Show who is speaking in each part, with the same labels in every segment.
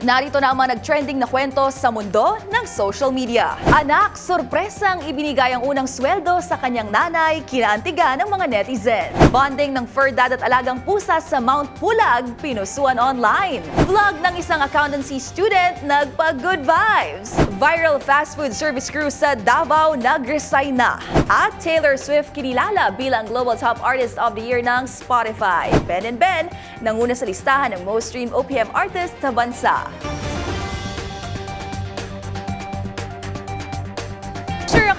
Speaker 1: Narito na ang mga nag-trending na kwento sa mundo ng social media. Anak, sorpresang ibinigay ang unang sweldo sa kanyang nanay, kinaantiga ng mga netizen. Bonding ng fur dad at alagang pusa sa Mount Pulag, pinusuan online. Vlog ng isang accountancy student, nagpa-good vibes. Viral fast food service crew sa Davao, nag-resign na. At Taylor Swift kinilala bilang Global Top Artist of the Year ng Spotify. Ben and Ben, nanguna sa listahan ng most streamed OPM artist sa bansa.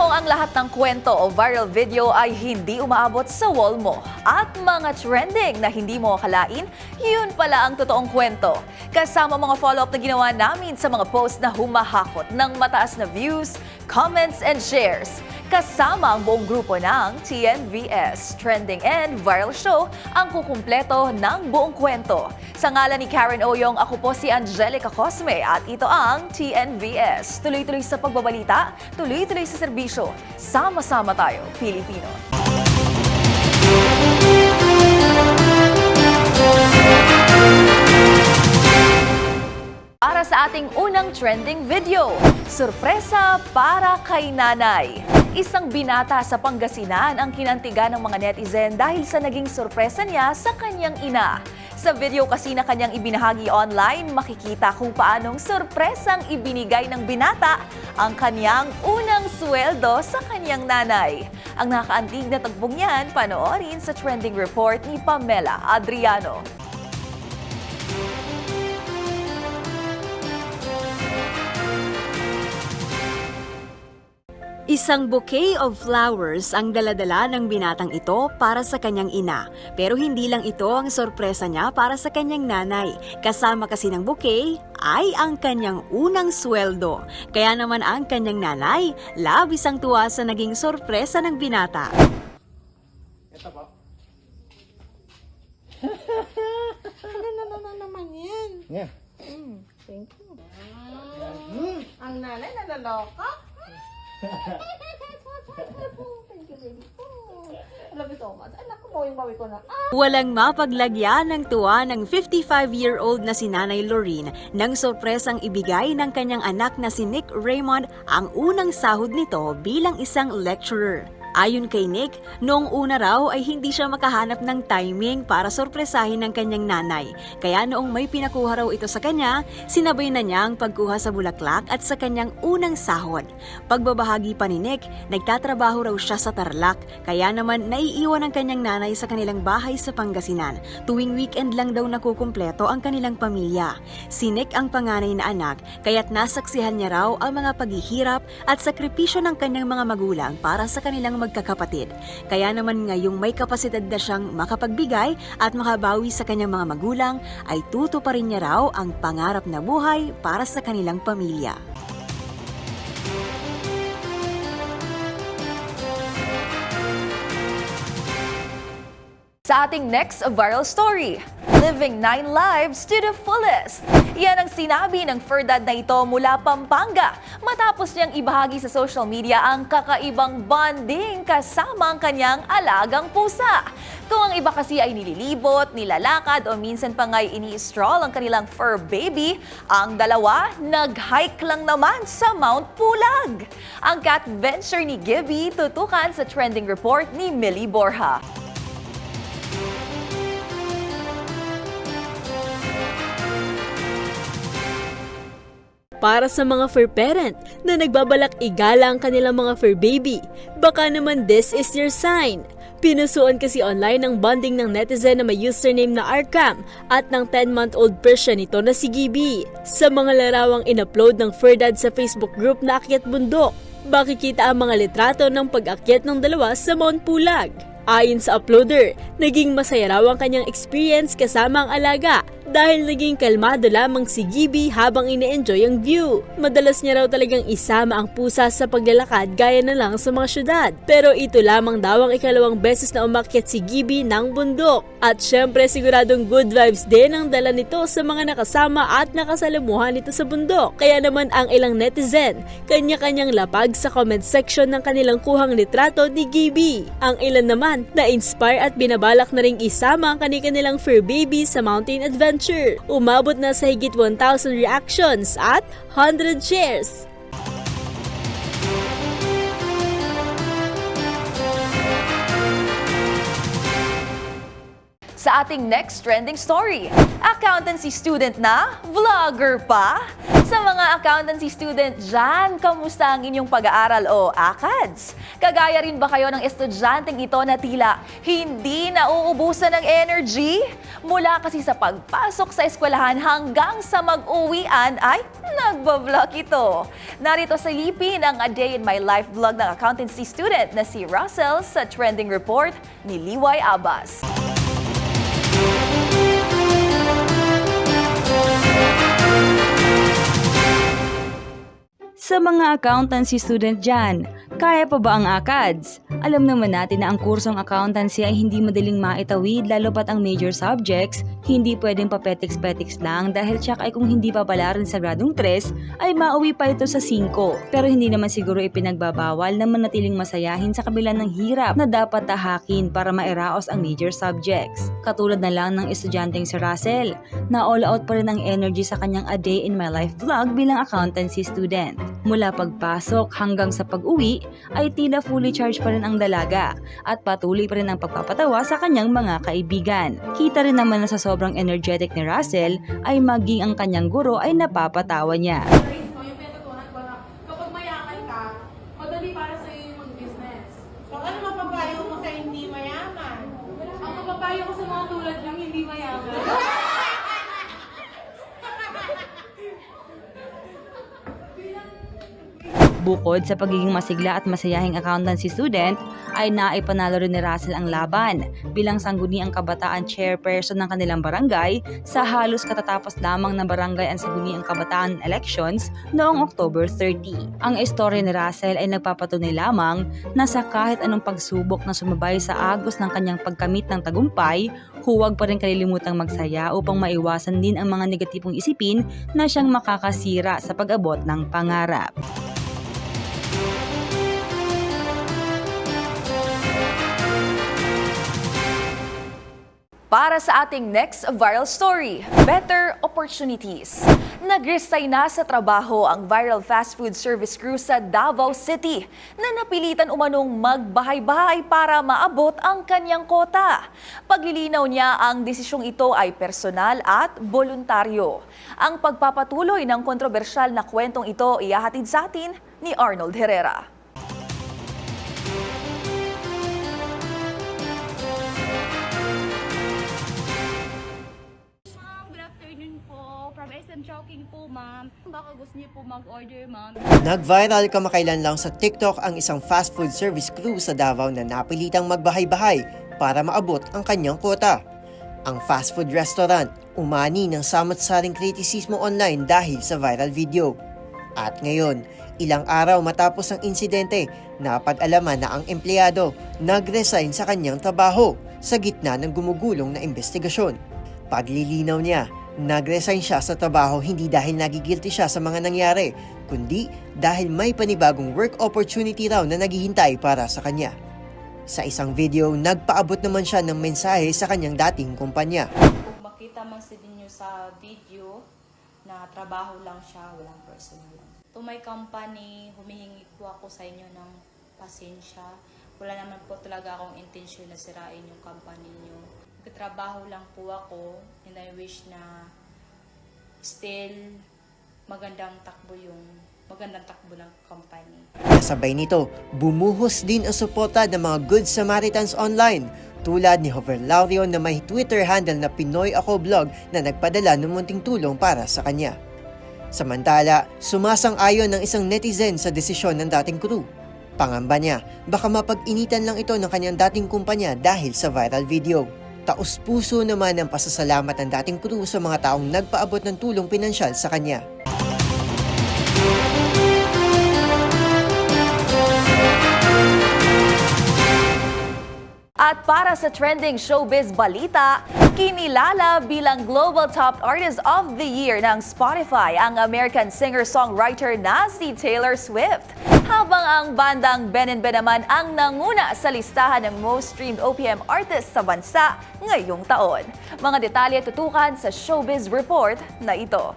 Speaker 1: Ako ang lahat ng kwento o viral video ay hindi umaabot sa wall mo. At mga trending na hindi mo akalain, yun pala ang totoong kwento. Kasama mga follow-up na ginawa namin sa mga post na humahakot ng mataas na views, comments, and shares. Kasama ang buong grupo ng TNVS, Trending and Viral Show ang kukumpleto ng buong kwento. Sa ngalan ni Karen Oyong, ako po si Angelica Cosme at ito ang TNVS. Tuloy-tuloy sa pagbabalita, tuloy-tuloy sa serbisyo. Sama-sama tayo, Pilipino. Para sa ating unang trending video, sorpresa para kay nanay. Isang binata sa Pangasinan ang kinantiga ng mga netizen dahil sa naging sorpresa niya sa kanyang ina. Sa video kasi na kanyang ibinahagi online, makikita kung paanong sorpresang ibinigay ng binata ang kanyang unang sweldo sa kanyang nanay. Ang nakaantig na tagbong yan, panoorin sa trending report ni Pamela Adriano.
Speaker 2: Isang bouquet of flowers ang daladala ng binatang ito para sa kanyang ina. Pero hindi lang ito ang sorpresa niya para sa kanyang nanay. Kasama kasi ng bouquet ay ang kanyang unang sweldo. Kaya naman ang kanyang nanay, labis ang tuwa sa naging sorpresa ng binata.
Speaker 3: Ano na naman naman yan?
Speaker 4: Yeah.
Speaker 3: Mm, thank you. Mm, ang nanay nalaloka?
Speaker 2: Walang mapaglagyan ng tuwa ng 55-year-old na si Nanay Lorene nang sorpresang ibigay ng kanyang anak na si Nick Raymond ang unang sahod nito bilang isang lecturer. Ayon kay Nick, noong una raw ay hindi siya makahanap ng timing para sorpresahin ng kanyang nanay. Kaya noong may pinakuha raw ito sa kanya, sinabay na niya ang pagkuha sa bulaklak at sa kanyang unang sahod. Pagbabahagi pa ni Nick, nagtatrabaho raw siya sa Tarlac, kaya naman naiiwan ang kanyang nanay sa kanilang bahay sa Pangasinan. Tuwing weekend lang daw nakukumpleto ang kanilang pamilya. Si Nick ang panganay na anak, kaya't nasaksihan niya raw ang mga paghihirap at sakripisyo ng kanyang mga magulang para sa kanilang magkakapatid. Kaya naman ngayong may kapasidad na siyang makapagbigay at makabawi sa kanyang mga magulang, ay tuto pa rin niya raw ang pangarap na buhay para sa kanilang pamilya.
Speaker 1: Sa ating next viral story, Living Nine Lives to the Fullest. Yan ang sinabi ng Ferdad na ito mula Pampanga matapos niyang ibahagi sa social media ang kakaibang bonding kasama ang kanyang alagang pusa. Kung ang iba kasi ay nililibot, nilalakad o minsan pa nga'y ini-stroll ang kanilang fur baby, ang dalawa nag-hike lang naman sa Mount Pulag. Ang cat venture ni Gibby tutukan sa trending report ni Millie Borja.
Speaker 5: Para sa mga fur parent na nagbabalak igala ang kanilang mga fur baby, baka naman this is your sign. Pinusuan kasi online ng bonding ng netizen na may username na Arcam at ng 10-month-old Persian nito na si Gibi. Sa mga larawang in-upload ng fur dad sa Facebook group na Akyat Bundok, makikita ang mga litrato ng pag-akyat ng dalawa sa Mount Pulag. Ayon sa uploader, naging masaya raw ang kanyang experience kasama ang alaga dahil naging kalmado lamang si Gibi habang ine-enjoy ang view. Madalas niya raw talagang isama ang pusa sa paglalakad gaya na lang sa mga syudad. Pero ito lamang daw ang ikalawang beses na umakyat si Gibi ng bundok. At syempre siguradong good vibes din ang dala nito sa mga nakasama at nakasalamuhan nito sa bundok. Kaya naman ang ilang netizen, kanya-kanyang lapag sa comment section ng kanilang kuhang litrato ni Gibi. Ang ilan naman na inspire at binabalak na ring isama ang kanilang fur baby sa mountain adventure adventure. Umabot na sa higit 1,000 reactions at 100 shares.
Speaker 1: Sa ating next trending story, accountancy student na, vlogger pa? Sa mga accountancy student dyan, kamusta ang inyong pag-aaral o ACADS? Kagaya rin ba kayo ng estudyanteng ito na tila hindi nauubusan ng energy? Mula kasi sa pagpasok sa eskwelahan hanggang sa mag-uwian ay nagbablog ito. Narito sa lipin ang A Day in My Life vlog ng accountancy student na si Russell sa trending report ni Liway Abbas.
Speaker 4: Sa mga accountancy student dyan, kaya pa ba ang ACADS? Alam naman natin na ang kursong accountancy ay hindi madaling maitawid lalo pat ang major subjects, hindi pwedeng papetiks-petiks lang dahil tsak ay kung hindi papalaran sa gradong 3 ay mauwi pa ito sa 5. Pero hindi naman siguro ipinagbabawal na manatiling masayahin sa kabila ng hirap na dapat tahakin para mairaos ang major subjects. Katulad na lang ng estudyanteng si Russell, na all out pa rin ang energy sa kanyang A Day in My Life vlog bilang accountancy student. Mula pagpasok hanggang sa pag-uwi ay tila fully charged pa rin ang dalaga at patuloy pa rin ang pagpapatawa sa kanyang mga kaibigan. Kita rin naman na sa sobrang energetic ni Russell ay maging ang kanyang guro ay napapatawa niya.
Speaker 3: Grace ko, yung pinatutunan ko na kapag mayaman ka, madali para sa iyo yung mag-business. So, ano mapapayo mo sa hindi mayaman? Ang mapapayo ko sa mga tulad ng hindi mayaman.
Speaker 4: Bukod sa pagiging masigla at masayahing accountancy student, ay naipanalo rin ni Russell ang laban bilang sangguniang kabataan chairperson ng kanilang barangay sa halos katatapos lamang ng barangay ang sangguniang kabataan elections noong October 30. Ang istorya ni Russell ay nagpapatunay lamang na sa kahit anong pagsubok na sumabay sa agos ng kanyang pagkamit ng tagumpay, huwag pa rin kalilimutang magsaya upang maiwasan din ang mga negatibong isipin na siyang makakasira sa pag-abot ng pangarap.
Speaker 1: Para sa ating next viral story, better opportunities. Nag-resign na sa trabaho ang viral fast food service crew sa Davao City na napilitan umanong magbahay-bahay para maabot ang kanyang kota. Paglilinaw niya ang desisyong ito ay personal at voluntaryo. Ang pagpapatuloy ng kontrobersyal na kwentong ito iyahatid sa atin ni Arnold Herrera.
Speaker 6: SM Chowking po, ma'am. Baka gusto niyo po mag-order, ma'am.
Speaker 7: Nag-viral kamakailan lang sa TikTok ang isang fast food service crew sa Davao na napilitang magbahay-bahay para maabot ang kanyang kota. Ang fast food restaurant umani ng samot-saring kritisismo online dahil sa viral video. At ngayon, ilang araw matapos ang insidente, napag-alaman na ang empleyado nag-resign sa kanyang trabaho sa gitna ng gumugulong na investigasyon. Paglilinaw niya, nag-resign siya sa trabaho hindi dahil nagigilty siya sa mga nangyari, kundi dahil may panibagong work opportunity raw na naghihintay para sa kanya. Sa isang video, nagpaabot naman siya ng mensahe sa kanyang dating kumpanya.
Speaker 6: Kung makita man sa ninyo sa video na trabaho lang siya, walang personal. To my company, humihingi po ako sa inyo ng pasensya. Wala naman po talaga akong intensyon na sirain yung company niyo. Nagtrabaho lang po ako and I wish na still magandang takbo yung magandang takbo ng company.
Speaker 7: Kasabay nito, bumuhos din ang suporta ng mga Good Samaritans online tulad ni Hover Laurion na may Twitter handle na Pinoy Ako Vlog na nagpadala ng munting tulong para sa kanya. Samantala, sumasang-ayon ng isang netizen sa desisyon ng dating crew. Pangamba niya, baka mapag-initan lang ito ng kanyang dating kumpanya dahil sa viral video. Taos-puso naman ang pasasalamat ng dating crew sa mga taong nagpaabot ng tulong pinansyal sa kanya.
Speaker 1: At para sa trending showbiz balita, kinilala bilang Global Top Artist of the Year ng Spotify ang American singer-songwriter na si Taylor Swift. Habang ang bandang Ben Ben naman ang nanguna sa listahan ng most streamed OPM artists sa bansa ngayong taon. Mga detalye tutukan sa Showbiz Report na ito.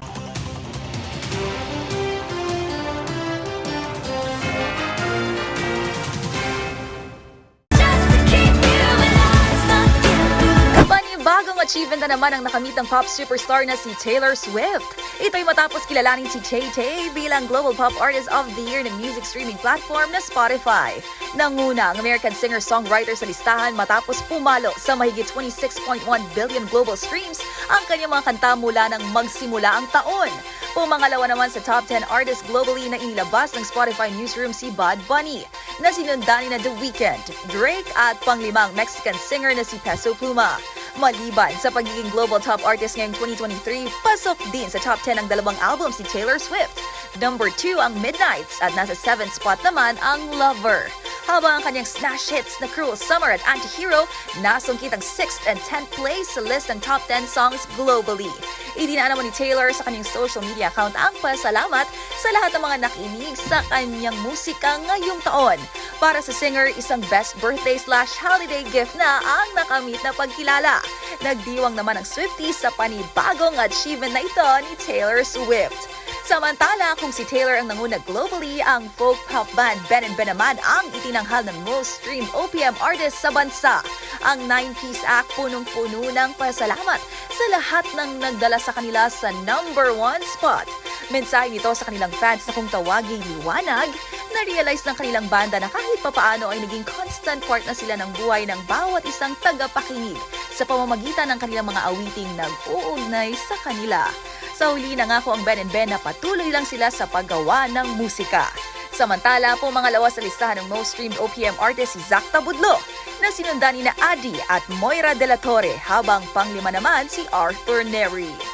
Speaker 1: Achievement na naman ang nakamitang pop superstar na si Taylor Swift. Ito'y matapos kilalanin si Tay Tay bilang Global Pop Artist of the Year ng music streaming platform na Spotify. Nanguna ang American singer-songwriter sa listahan matapos pumalo sa mahigit 26.1 billion global streams ang kanyang mga kanta mula nang magsimula ang taon. Pumangalawa naman sa top 10 artists globally na inilabas ng Spotify newsroom si Bad Bunny, na sinundan ni na The Weeknd, Drake at panglimang Mexican singer na si Peso Pluma. Maliban sa pagiging global top artist ngayong 2023, pasok din sa top 10 ang dalawang album si Taylor Swift. Number 2 ang Midnights at nasa 7th spot naman ang Lover. Habang ang kanyang smash hits na Cruel Summer at Antihero nasungkit ang 6th and 10th place sa list ng top 10 songs globally. Idinaan naman ni Taylor sa kanyang social media account ang pasalamat sa lahat ng mga nakinig sa kanyang musika ngayong taon. Para sa singer, isang best birthday slash holiday gift na ang nakamit na pagkilala. Nagdiwang naman ang Swifties sa panibagong achievement na ito ni Taylor Swift. Samantala, kung si Taylor ang nanguna globally, ang folk pop band Ben Ben naman ang itinanghal ng most streamed OPM artist sa bansa. Ang nine-piece act punong-puno ng pasalamat sa lahat ng nagdala sa kanila sa number one spot. Mensahe nito sa kanilang fans na kung tawaging liwanag, na-realize ng kanilang banda na kahit papaano ay naging constant part na sila ng buhay ng bawat isang tagapakinig sa pamamagitan ng kanilang mga awiting nag-uugnay sa kanila. Sa huli nangako ang Ben Ben na patuloy lang sila sa paggawa ng musika. Samantala, pumangalawa sa listahan ng most streamed OPM artist si Zach Tabudlo na sinundan ni na Adi at Moira De La Torre habang panglima naman si Arthur Neri.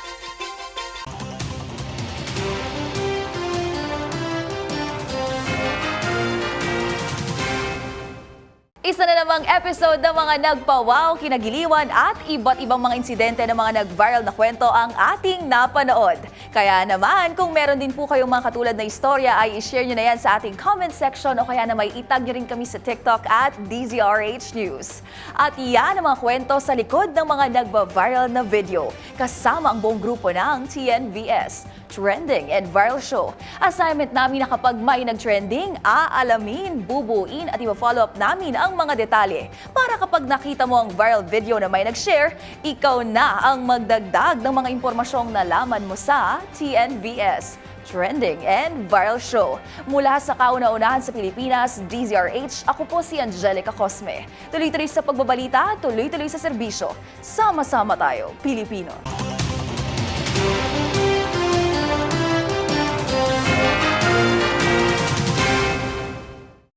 Speaker 1: Isa na namang episode ng mga nagpawaw, kinagiliwan at iba't ibang mga insidente ng mga nag-viral na kwento ang ating napanood. Kaya naman, kung meron din po kayong mga katulad na istorya ay i-share nyo na yan sa ating comment section o kaya na may itag nyo rin kami sa TikTok at DZRH News. At yan ang mga kwento sa likod ng mga nagba-viral na video kasama ang buong grupo ng TNVS. Trending and Viral Show. Assignment namin na kapag may nag-trending, aalamin, bubuin at i-follow up namin ang mga detalye. Para kapag nakita mo ang viral video na may nag-share, ikaw na ang magdagdag ng mga impormasyong nalaman mo sa TNVS. Trending and Viral Show. Mula sa kauna-unahan sa Pilipinas, DZRH, ako po si Angelica Cosme. Tuloy-tuloy sa pagbabalita, tuloy-tuloy sa serbisyo. Sama-sama tayo, Pilipino.